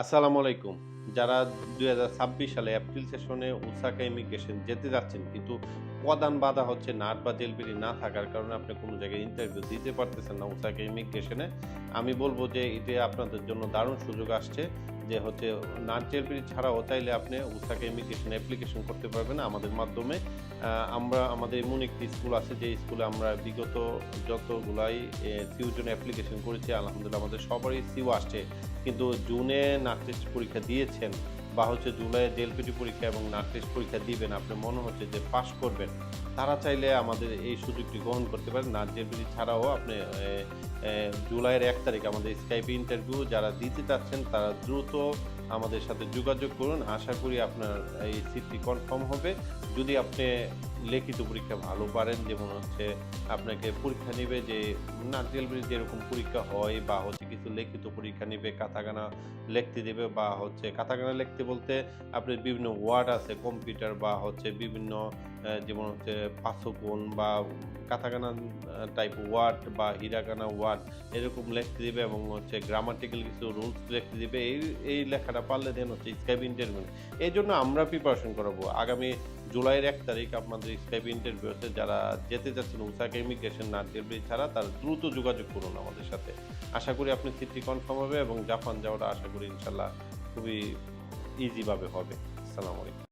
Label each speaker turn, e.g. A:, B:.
A: আসসালামু আলাইকুম। যারা দুই হাজার ছাব্বিশ সালে এপ্রিল সেশনে ওসাকা ইমিগ্রেশন যেতে যাচ্ছেন, কিন্তু প্রধান বাধা হচ্ছে নাট বা জেলবিরি না থাকার কারণে আপনি কোনো জায়গায় ইন্টারভিউ দিতে পারতেছেন না ওসাকা ইমিগ্রেশনে আমি বলব যে এতে আপনাদের জন্য দারুণ সুযোগ আসছে। যে হচ্ছে নাট জেলবিরি ছাড়াও চাইলে আপনি উৎসাকে ইমিগ্রেশন অ্যাপ্লিকেশন করতে পারবেন আমাদের মাধ্যমে। আমরা আমাদের এমন একটি স্কুল আছে যে স্কুলে আমরা বিগত যতগুলাই সিউর জন্য অ্যাপ্লিকেশন করেছি, আলহামদুলিল্লাহ আমাদের সবারই সিউ আসছে। কিন্তু জুনে নাট টেস্ট পরীক্ষা দিয়েছেন বা হচ্ছে জুলাইয়ে জেলপিটি পরীক্ষা এবং নাট পরীক্ষা দিবেন, আপনি মনে হচ্ছে যে পাশ করবেন, তারা চাইলে আমাদের এই সুযোগটি গ্রহণ করতে পারেন। না জেলপিটি ছাড়াও আপনি জুলাইয়ের এক তারিখ আমাদের স্কাইপে ইন্টারভিউ যারা দিতে চাচ্ছেন, তারা দ্রুত আমাদের সাথে যোগাযোগ করুন। আশা করি আপনার এই সিটটি কনফার্ম হবে। যদি আপনি লিখিত পরীক্ষা ভালো পারেন, যেমন হচ্ছে আপনাকে পরীক্ষা নেবে যে নারকেল ব্রিজ যেরকম পরীক্ষা হয় বা হচ্ছে কিছু লিখিত পরীক্ষা নেবে কাতাগানা লিখতে দেবে বা হচ্ছে কাতাগানা লিখতে বলতে আপনার বিভিন্ন ওয়ার্ড আছে, কম্পিউটার বা হচ্ছে বিভিন্ন যেমন হচ্ছে পাঁচকোণ বা কাতাগানা টাইপ ওয়ার্ড বা হিরাগানা ওয়ার্ড এরকম লিখতে দিবে এবং হচ্ছে গ্রামাটিক্যাল কিছু রুলস লিখতে দিবে। এই এই লেখাটা পারলে দেন হচ্ছে স্কাইপ ইন্টারভিউ এই জন্য আমরা প্রিপারেশন করাবো। আগামী জুলাইয়ের এক তারিখ আপনাদের স্কাইপ ইন্টারভিউতে যারা যেতে চাচ্ছেন উসাকা ইমিগ্রেশন নার্জেলবি ছাড়া তার দ্রুত যোগাযোগ করুন আমাদের সাথে। আশা করি আপনি সিটটি কনফার্ম হবে এবং জাপান যাওয়াটা আশা করি ইনশাল্লাহ খুবই ইজিভাবে হবে। আসসালামু আলাইকুম।